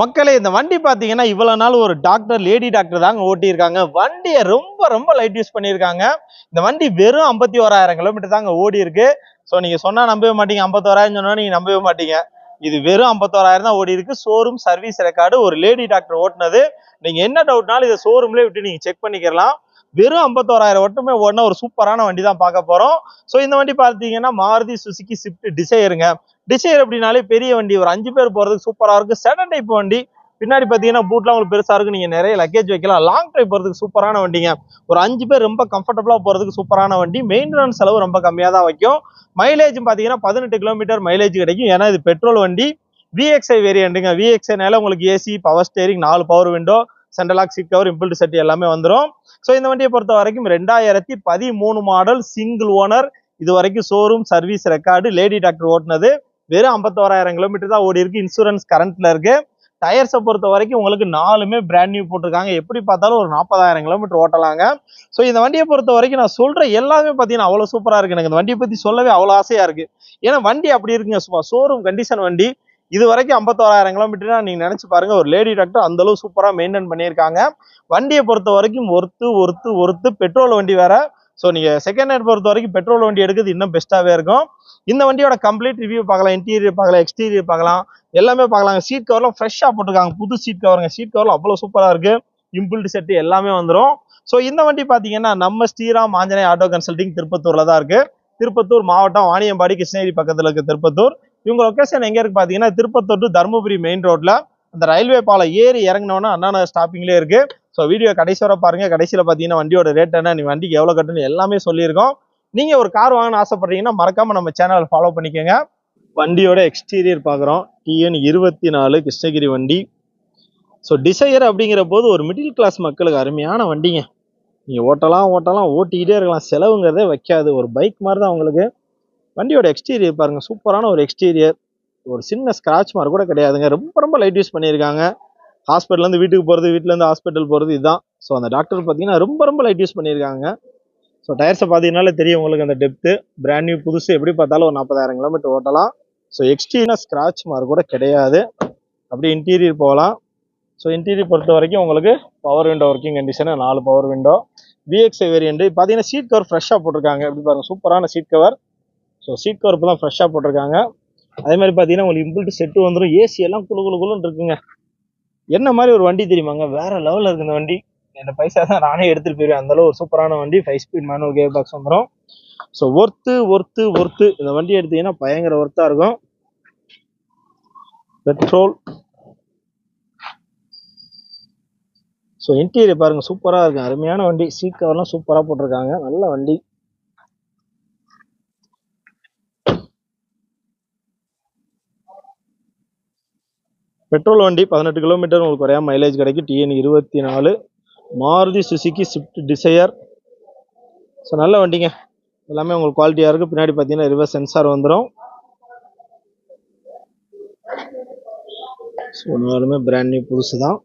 மக்களே இந்த வண்டி பார்த்தீங்கன்னா இவ்வளவு நாள் ஒரு டாக்டர் லேடி டாக்டர் தாங்க ஓட்டியிருக்காங்க. வண்டியை ரொம்ப ரொம்ப லைட் யூஸ் பண்ணியிருக்காங்க. இந்த வண்டி வெறும் ஐம்பத்தி ஓராயிரம் கிலோமீட்டர் தாங்க ஓடி இருக்கு ஸோ நீங்க சொன்னா நம்பவே மாட்டீங்க. ஐம்பத்தோராயிரம் சொன்னா நீங்க நம்பவே மாட்டீங்க. இது வெறும் ஐம்பத்தோராயிரம் தான் ஓடி இருக்கு ஷோரூம் சர்வீஸ் ரெக்கார்டு ஒரு லேடி டாக்டர் ஓட்டுனது. நீங்க என்ன டவுட்னாலும் இதை ஷோரூம்லேயே விட்டு நீங்க செக் பண்ணிக்கலாம். வெறும் ஐம்பத்தோராயிரம் மட்டுமே ஓடின ஒரு சூப்பரான வண்டி தான் பார்க்க போகிறோம் ஸோ இந்த வண்டி பார்த்தீங்கன்னா மாருதி சுசுக்கி ஸ்விஃப்ட் டிசைருங்க டிசைர் அப்படின்னாலே பெரிய வண்டி. ஒரு அஞ்சு பேர் போகிறதுக்கு சூப்பராக இருக்குது செகண்ட் டைப் வண்டி. பின்னாடி பார்த்தீங்கன்னா பூட்லாம் உங்களுக்கு பெருசாக இருக்கும். நீங்கள் நிறைய லக்கேஜ் வைக்கலாம். லாங் ட்ரைவ் போறதுக்கு சூப்பரான வண்டிங்க. ஒரு அஞ்சு பேர் ரொம்ப கம்ஃபர்டபுளாக போகிறதுக்கு சூப்பரான வண்டி. மெயின்டெனன்ஸ் செலவு ரொம்ப கம்மியாக தான் வைக்கும். மைலேஜ் பார்த்தீங்கன்னா பதினெட்டு கிலோமீட்டர் மைலேஜ் கிடைக்கும். ஏன்னா இது பெட்ரோல் வண்டி. விஎக்ஸ்ஐ வேரியண்ட்டுங்க விஎக்ஸ்ஐனால உங்களுக்கு ஏசி பவர் ஸ்டேரிங் நாலு power window central lock seat cover inbuilt set எல்லாமே வந்துடும் ஸோ இந்த வண்டியை பொறுத்த வரைக்கும் ரெண்டாயிரத்தி பதிமூணு மாடல் சிங்கிள் ஓனர் இது வரைக்கும் showroom service record lady doctor ஓட்டுனது. வெறும் ஐம்பத்தோராயிரம் கிலோமீட்டர் தான் ஓடி இருக்கு. இன்சூரன்ஸ் கரண்ட்ல இருக்கு. டயர்ஸை பொறுத்த வரைக்கும் உங்களுக்கு நாலுமே பிராண்ட் நியூ போட்டிருக்காங்க. எப்படி பார்த்தாலும் ஒரு நாற்பதாயிரம் கிலோமீட்டர் ஓட்டலாங்க. ஸோ இந்த வண்டியை பொறுத்த வரைக்கும் நான் சொல்கிற எல்லாமே பார்த்தீங்கன்னா அவ்வளோ சூப்பராக இருக்கு. எனக்கு இந்த வண்டியை பற்றி சொல்லவே அவ்வளோ ஆசையாக இருக்குது ஏன்னா வண்டி அப்படி இருக்குங்க. சும்மா ஷோரூம் கண்டிஷன் வண்டி. இது வரைக்கும் ஐம்பத்தோராயிரம் கிலோமீட்டர்னா நீங்க நினைச்சு பாருங்க ஒரு லேடி டாக்டர் அந்த அளவு சூப்பரா மெயின்டைன் பண்ணியிருக்காங்க. வண்டியை பொறுத்த வரைக்கும் ஒருத்து ஒருத்து ஒருத்து பெட்ரோல் வண்டி வேற. ஸோ நீங்க செகண்ட் ஹேண்ட் பொறுத்த வரைக்கும் பெட்ரோல் வண்டி எடுக்கிறது இன்னும் பெஸ்ட்டாவே இருக்கும். இந்த வண்டியோட கம்ப்ளீட் ரிவ்யூ பார்க்கலாம் இன்டீரியர் பார்க்கலாம் எக்ஸ்டீரியர் பார்க்கலாம். எல்லாமே பார்க்கலாம் சீட் கவர்லாம் ஃப்ரெஷ்ஷாக போட்டிருக்காங்க. புது சீட் கவருங்க சீட் கவர்லாம் அவ்வளோ சூப்பராக இருக்கு. இம்பிள்ட் செட்டு எல்லாமே வந்துடும் ஸோ இந்த வண்டி பார்த்தீங்கன்னா நம்ம ஸ்ரீராம் ஆஞ்சநேய ஆட்டோ கன்சல்டிங் திருப்பத்தூரில் தான் இருக்கு. திருப்பத்தூர் மாவட்டம் வாணியம்பாடி கிருஷ்ணகிரி பக்கத்தில் இருக்க திருப்பத்தூர். இவங்க லொக்கேஷன் எங்கே இருக்கு பார்த்தீங்கன்னா திருப்பத்தூர் டு தருமபுரி மெயின் ரோட்ல அந்த ரயில்வே பாலம் ஏறி இறங்கினோன்னா அண்ணாநகர் ஸ்டாப்பிங்லேயே இருக்கு. ஸோ வீடியோ கடைசி வர பாருங்க. கடைசியில் பார்த்தீங்கன்னா வண்டியோட ரேட் என்ன நீ வண்டிக்கு எவ்வளோ கட்டணும் எல்லாமே சொல்லியிருக்கோம். நீங்கள் ஒரு கார் வாங்கணும்னு ஆசைப்பட்றீங்கன்னா மறக்காம நம்ம சேனலை ஃபாலோ பண்ணிக்கோங்க. வண்டியோட எக்ஸ்டீரியர் பார்க்குறோம். டிஎன் இருபத்தி நாலு கிருஷ்ணகிரி வண்டி. ஸோ டிசையர் அப்படிங்கிற போது ஒரு மிடில் கிளாஸ் மக்களுக்கு அருமையான வண்டிங்க. நீங்கள் ஓட்டலாம் ஓட்டலாம் ஓட்டிக்கிட்டே இருக்கலாம். செலவுங்கிறதே வைக்காது. ஒரு பைக் மாதிரி தான் உங்களுக்கு வண்டியோட எக்ஸ்டீரியர் பாருங்க சூப்பரான ஒரு எக்ஸ்டீரியர் ஒரு சின்ன ஸ்க்ராட்ச் மார்க் கூட கிடையாதுங்க. ரொம்ப ரொம்ப லைட் யூஸ் பண்ணியிருக்காங்க. ஹாஸ்பிட்டல்லேருந்து வீட்டுக்கு போகிறது வீட்டிலேருந்து ஹாஸ்பிட்டல் போகிறது இதுதான். ஸோ அந்த டாக்டர் பார்த்தீங்கன்னா ரொம்ப ரொம்ப லைட் யூஸ் பண்ணியிருக்காங்க. ஸோ டயர்ஸை பார்த்தீங்கனாலே தெரியும் உங்களுக்கு அந்த டெப்த்து பிராண்ட் நியூ புதுசு எப்படி பார்த்தாலும் ஒரு நாற்பதாயிரம் கிலோமீட்டர் ஓட்டலாம். ஸோ எக்ஸ்டீரியர் ஸ்க்ராட்ச் மார்க் கூட கிடையாது. அப்படியே இன்டீரியர் போகலாம். ஸோ இன்டீரியர் பொறுத்த வரைக்கும் உங்களுக்கு பவர் விண்டோ ஒர்க்கிங் கண்டிஷனு நாலு பவர் விண்டோ விஎக்ஸ்ஐ வேரியண்ட்டு பார்த்தீங்கன்னா சீட் கவர் ஃப்ரெஷ்ஷாக போட்டிருக்காங்க. எப்படி பாருங்க சூப்பரான seat cover so seat cover தான் ஃப்ரெஷ்ஷாக போட்டிருக்காங்க. அதே மாதிரி பார்த்தீங்கன்னா உங்களுக்கு இம்பிள்ட் செட்டு வந்துடும் ஏசி எல்லாம் குளு குளு குழுன்னு இருக்குங்க. என்ன மாதிரி ஒரு வண்டி தெரியுமாங்க? வேற லெவலில் இருக்கு இந்த வண்டி. இந்த பைசா தான் நானே எடுத்துகிட்டு போயிருவேன். அந்தளவு ஒரு சூப்பரான வண்டி. Five speed manual gear box வந்துடும் ஸோ ஒர்த்து ஒர்த்து ஒர்த்து இந்த வண்டி எடுத்தீங்கன்னா பயங்கர ஒர்த்தாக இருக்கும். பெட்ரோல் ஸோ இன்டீரியர் பாருங்க சூப்பராக இருக்கும் அருமையான வண்டி. சீட் கவர்லாம் சூப்பராக போட்டிருக்காங்க. நல்ல வண்டி. பெட்ரோல் வண்டி பதினெட்டு கிலோமீட்டர் உங்களுக்கு குறையாம மைலேஜ் கிடைக்கும். டிஎன் இருபத்தி நாலு Maruti Suzuki Swift Dzire so நல்ல வண்டிங்க. எல்லாமே உங்களுக்கு குவாலிட்டியாக இருக்குது பின்னாடி பார்த்தீங்கன்னா ரிவர்ஸ் சென்சார் வந்துடும் ஸோ நாலுமே பிராண்ட் நியூ புதுசு தான்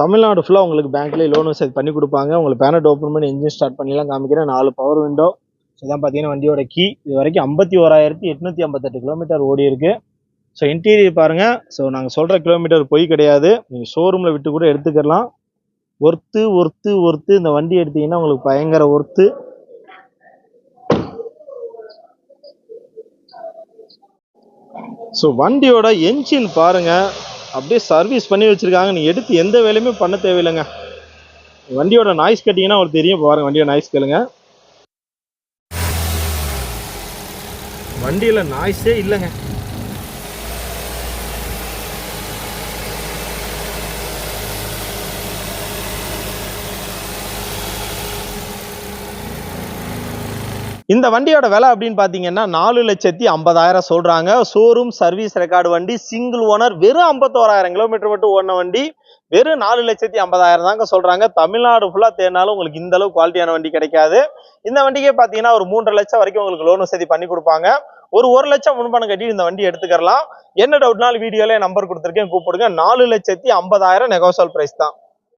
தமிழ்நாடு ஃபுல்லாக உங்களுக்கு பேங்க்லேயே லோன் வசதி பண்ணி கொடுப்பாங்க. உங்களுக்கு பேனட் ஓப்பன் பண்ணி இன்ஜின் ஸ்டார்ட் பண்ணிலாம் காமிக்கிறேன். நாலு பவர் விண்டோ இதான் பார்த்தீங்கன்னா வண்டியோட கீ இது வரைக்கும் ஐம்பத்தி ஓராயிரத்தி எட்நூற்றி ஐம்பத்தெட்டு கிலோமீட்டர் ஓடி இருக்கு. ஸோ இன்டீரியர் பாருங்க. ஸோ நாங்கள் சொல்கிற கிலோமீட்டர் பொய் கிடையாது. நீங்கள் ஷோரூமில் விட்டு கூட எடுத்துக்கலாம். Worth worth worth. இந்த வண்டி எடுத்தீங்கன்னா உங்களுக்கு பயங்கர ஒர்த்து. ஸோ வண்டியோட என்ஜின் பாருங்க. அப்படியே சர்வீஸ் பண்ணி வச்சிருக்காங்க. நீ எடுத்து எந்த வேலையுமே பண்ண தேவையில்லைங்க. வண்டியோட நாய்ஸ் கேட்டிங்கன்னா ஒரு தெரியும். பாருங்க வண்டியோட நாய்ஸ் கேளுங்க. வண்டியில நாய்ஸே இல்லைங்க. இந்த வண்டியோட விலை அப்படின்னு பார்த்தீங்கன்னா நாலு லட்சத்தி ஐம்பதாயிரம் சொல்கிறாங்க ஷோரூம் சர்வீஸ் ரெக்கார்டு வண்டி சிங்கிள் ஓனர் வெறும் ஐம்பத்தோராயிரம் கிலோமீட்டர் மட்டும் ஓடின வண்டி வெறும் நாலு லட்சத்தி ஐம்பதாயிரம் தாங்க சொல்கிறாங்க தமிழ்நாடு ஃபுல்லாக தேடினாலும் உங்களுக்கு இந்த அளவு குவாலிட்டியான வண்டி கிடைக்காது. இந்த வண்டிக்கே பார்த்தீங்கன்னா ஒரு மூன்றரை லட்சம் வரைக்கும் உங்களுக்கு லோன் வசதி பண்ணி கொடுப்பாங்க. ஒரு ஒரு லட்சம் முன்பணம் கட்டி இந்த வண்டி எடுத்துக்கலாம் என்ன டவுட்னாலும் வீடியோவில் நம்பர் கொடுத்துருக்கேன். கூப்பிடுங்க. நாலு லட்சத்தி ஐம்பதாயிரம் நெகோசல் ப்ரைஸ் தான்.